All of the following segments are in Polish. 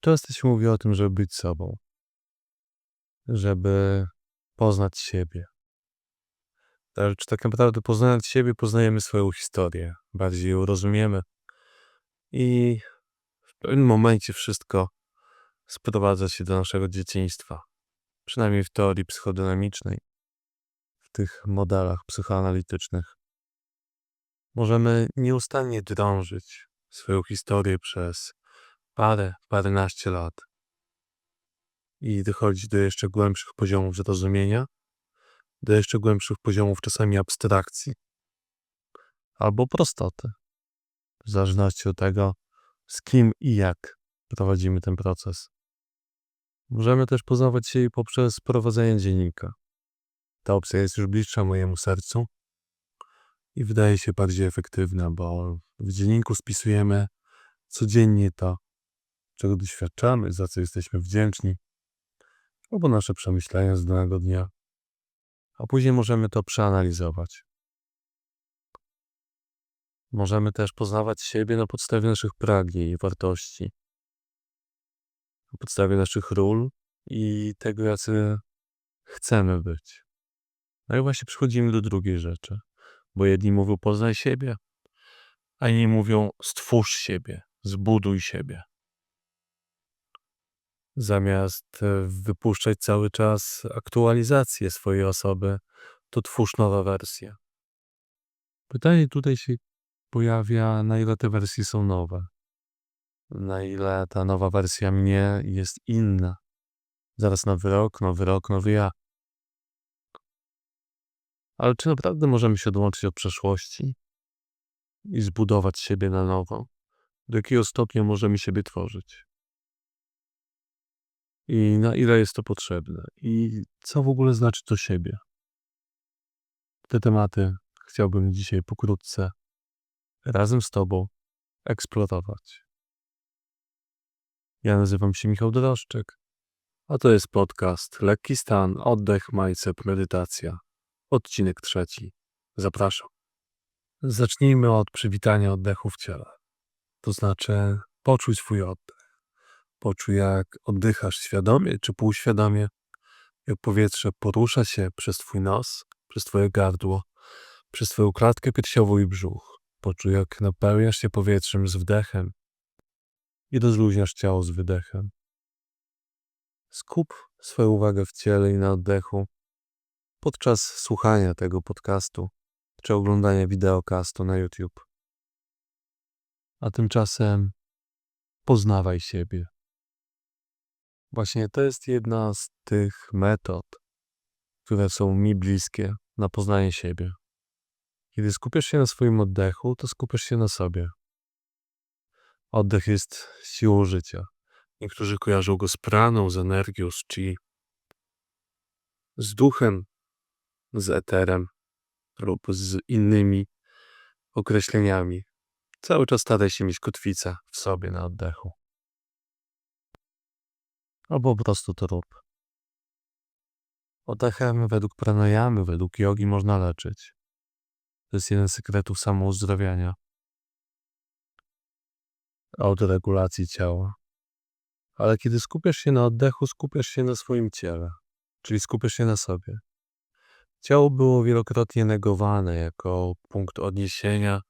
Często się mówi o tym, żeby być sobą. Żeby poznać siebie. Ale czy tak naprawdę poznając siebie, poznajemy swoją historię, bardziej ją rozumiemy i w pewnym momencie wszystko sprowadza się do naszego dzieciństwa. Przynajmniej w teorii psychodynamicznej, w tych modelach psychoanalitycznych. Możemy nieustannie drążyć swoją historię przez parę, paręnaście lat i dochodzić do jeszcze głębszych poziomów zrozumienia, do jeszcze głębszych poziomów czasami abstrakcji albo prostoty, w zależności od tego, z kim i jak prowadzimy ten proces. Możemy też poznawać siebie poprzez prowadzenie dziennika. Ta opcja jest już bliższa mojemu sercu i wydaje się bardziej efektywna, bo w dzienniku spisujemy codziennie to, czego doświadczamy, za co jesteśmy wdzięczni, albo nasze przemyślenia z danego dnia, a później możemy to przeanalizować. Możemy też poznawać siebie na podstawie naszych pragnień i wartości, na podstawie naszych ról i tego, jacy chcemy być. No i właśnie przechodzimy do drugiej rzeczy, bo jedni mówią poznaj siebie, a inni mówią stwórz siebie, zbuduj siebie. Zamiast e, wypuszczać cały czas aktualizację swojej osoby, to twórz nowe wersje. Pytanie tutaj się pojawia, na ile te wersje są nowe. Na ile ta nowa wersja mnie jest inna. Zaraz nowy rok, nowy rok, nowy ja. Ale czy naprawdę możemy się odłączyć od przeszłości i zbudować siebie na nowo? Do jakiego stopnia możemy siebie tworzyć? I na ile jest to potrzebne? I co w ogóle znaczy to siebie? Te tematy chciałbym dzisiaj pokrótce razem z Tobą eksplorować. Ja nazywam się Michał Doroszczyk, a to jest podcast Lekki Stan, Oddech, Mindset, Medytacja. Odcinek trzeci. Zapraszam. Zacznijmy od przywitania oddechu w ciele. To znaczy poczuj swój oddech. Poczuj jak oddychasz świadomie czy półświadomie, jak powietrze porusza się przez twój nos, przez twoje gardło, przez twoją klatkę piersiową i brzuch. Poczuj jak napełniasz się powietrzem z wdechem i rozluźniasz ciało z wydechem. Skup swoją uwagę w ciele i na oddechu podczas słuchania tego podcastu czy oglądania wideokastu na YouTube. A tymczasem poznawaj siebie. Właśnie to jest jedna z tych metod, które są mi bliskie na poznanie siebie. Kiedy skupiasz się na swoim oddechu, to skupiasz się na sobie. Oddech jest siłą życia. Niektórzy kojarzą go z praną, z energią, z chi, z duchem, z eterem lub z innymi określeniami. Cały czas staraj się mieć kotwicę w sobie na oddechu. Albo po prostu to rób. Oddechem według pranayamy, według jogi można leczyć. To jest jeden z sekretów samouzdrawiania. Autoregulacji ciała. Ale kiedy skupiasz się na oddechu, skupiasz się na swoim ciele, czyli skupiasz się na sobie. Ciało było wielokrotnie negowane jako punkt odniesienia,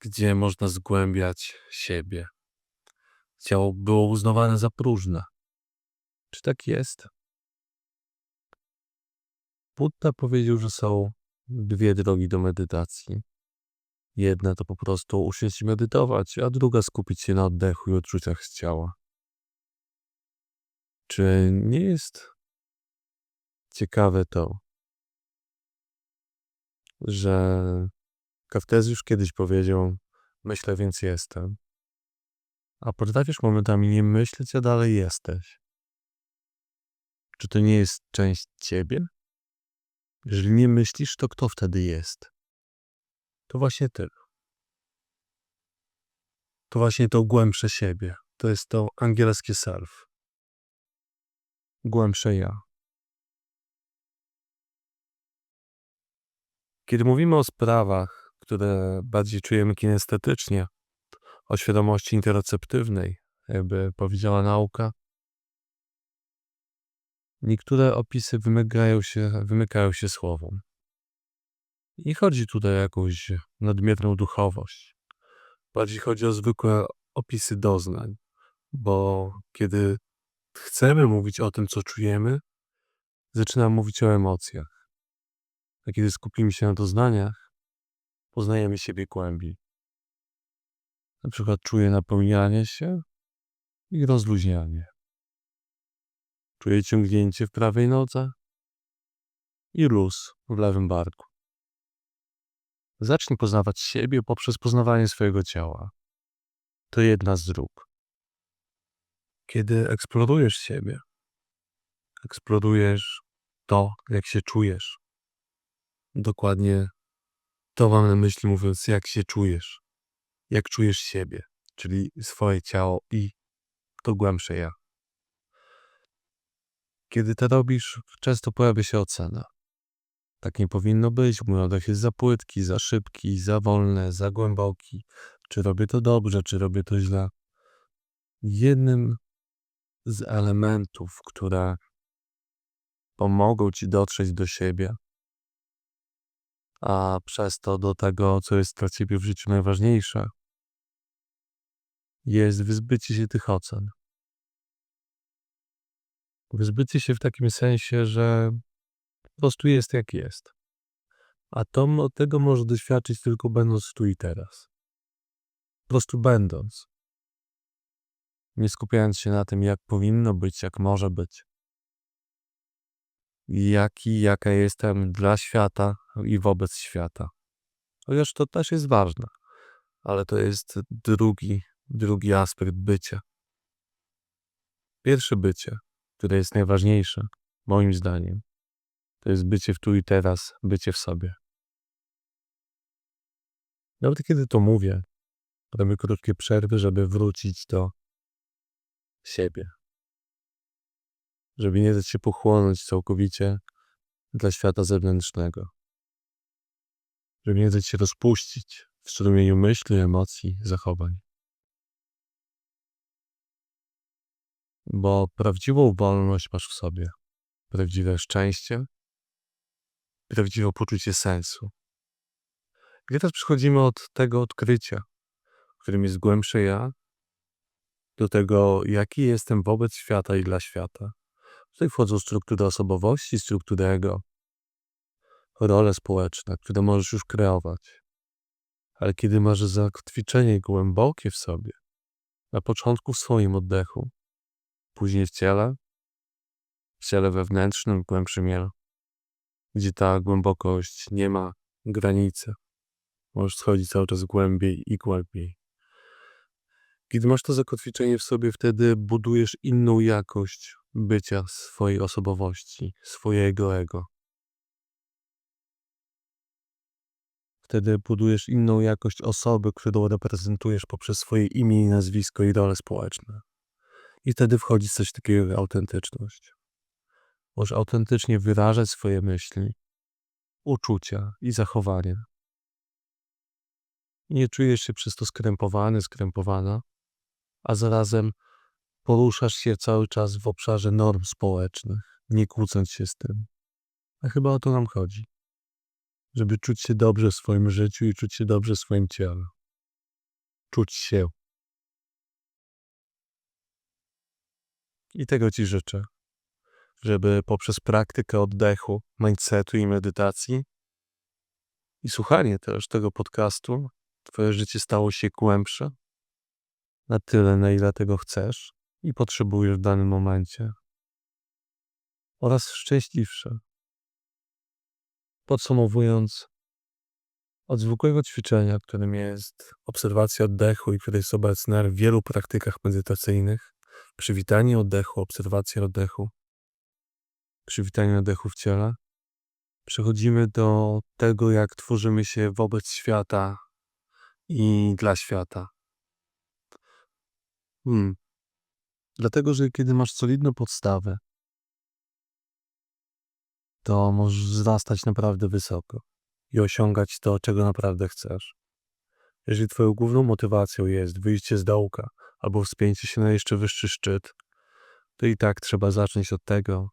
gdzie można zgłębiać siebie. Ciało było uznawane za próżne. Czy tak jest? Buddha powiedział, że są dwie drogi do medytacji. Jedna to po prostu usiąść i medytować, a druga skupić się na oddechu i odczuciach z ciała. Czy nie jest ciekawe to, że Kartezjusz kiedyś powiedział: Myślę, więc jestem. A potrafisz momentami nie myśleć, a dalej jesteś. Czy to nie jest część ciebie? Jeżeli nie myślisz, to kto wtedy jest? To właśnie ty. To właśnie to głębsze siebie. To jest to angielskie self. Głębsze ja. Kiedy mówimy o sprawach, które bardziej czujemy kinestetycznie, o świadomości interoceptywnej, jakby powiedziała nauka. Niektóre opisy wymykają się, wymykają się słowom. Nie chodzi tutaj o jakąś nadmierną duchowość. Bardziej chodzi o zwykłe opisy doznań, bo kiedy chcemy mówić o tym, co czujemy, zaczynamy mówić o emocjach. A kiedy skupimy się na doznaniach, poznajemy siebie głębiej. Na przykład czuję napełnianie się i rozluźnianie. Czuję ciągnięcie w prawej nodze i luz w lewym barku. Zacznij poznawać siebie poprzez poznawanie swojego ciała. To jedna z dróg. Kiedy eksplorujesz siebie, eksplorujesz to, jak się czujesz. Dokładnie to mam na myśli, mówiąc, jak się czujesz, jak czujesz siebie, czyli swoje ciało i to głębsze ja. Kiedy to robisz, często pojawia się ocena. Tak nie powinno być, mój oddech jest za płytki, za szybki, za wolny, za głęboki. Czy robię to dobrze, czy robię to źle? Jednym z elementów, które pomogą ci dotrzeć do siebie, a przez to do tego, co jest dla ciebie w życiu najważniejsze, jest wyzbycie się tych ocen. Wyzbycie się w takim sensie, że po prostu jest jak jest. A to, tego może doświadczyć tylko będąc tu i teraz. Po prostu będąc. Nie skupiając się na tym, jak powinno być, jak może być. Jaki, jaka jestem dla świata i wobec świata. Chociaż to też jest ważne, ale to jest drugi, drugi aspekt bycia. Pierwsze bycie, które jest najważniejsze, moim zdaniem, to jest bycie w tu i teraz, bycie w sobie. Nawet kiedy to mówię, robię krótkie przerwy, żeby wrócić do siebie. Żeby nie dać się pochłonąć całkowicie dla świata zewnętrznego. Żeby nie dać się rozpuścić w strumieniu myśli, emocji, zachowań. Bo prawdziwą wolność masz w sobie. Prawdziwe szczęście, prawdziwe poczucie sensu. Gdy teraz przechodzimy od tego odkrycia, którym jest głębsze ja, do tego, jaki jestem wobec świata i dla świata. Tutaj wchodzą struktury osobowości, struktury ego, role społeczne, które możesz już kreować. Ale kiedy masz zakotwiczenie głębokie w sobie, na początku w swoim oddechu, później w ciele, w ciele wewnętrznym, w głębszym ja, gdzie ta głębokość nie ma granicy. Możesz schodzić cały czas głębiej i głębiej. Kiedy masz to zakotwiczenie w sobie, wtedy budujesz inną jakość bycia swojej osobowości, swojego ego. Wtedy budujesz inną jakość osoby, którą reprezentujesz poprzez swoje imię i nazwisko i role społeczne. I wtedy wchodzi coś takiego jak autentyczność. Możesz autentycznie wyrażać swoje myśli, uczucia i zachowania. Nie czujesz się przez to skrępowany, skrępowana, a zarazem poruszasz się cały czas w obszarze norm społecznych, nie kłócąc się z tym. A chyba o to nam chodzi. Żeby czuć się dobrze w swoim życiu i czuć się dobrze w swoim ciele. Czuć się. I tego Ci życzę, żeby poprzez praktykę oddechu, mindsetu i medytacji i słuchanie też tego podcastu, Twoje życie stało się głębsze, na tyle, na ile tego chcesz i potrzebujesz w danym momencie, oraz szczęśliwsze. Podsumowując, od zwykłego ćwiczenia, którym jest obserwacja oddechu i które jest obecne w wielu praktykach medytacyjnych, przywitanie oddechu, obserwacja oddechu, przywitanie oddechu w ciele, przechodzimy do tego, jak tworzymy się wobec świata i dla świata. Hmm. Dlatego, że kiedy masz solidną podstawę, to możesz wzrastać naprawdę wysoko i osiągać to, czego naprawdę chcesz. Jeżeli twoją główną motywacją jest wyjście z dołka, albo wspięcie się na jeszcze wyższy szczyt, to i tak trzeba zacząć od tego,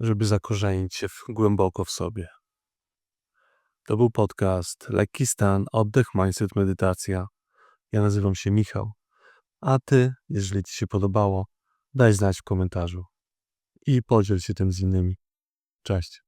żeby zakorzenić się w, głęboko w sobie. To był podcast Lekki Stan, Oddech, Mindset, Medytacja. Ja nazywam się Michał. A ty, jeżeli ci się podobało, daj znać w komentarzu i podziel się tym z innymi. Cześć.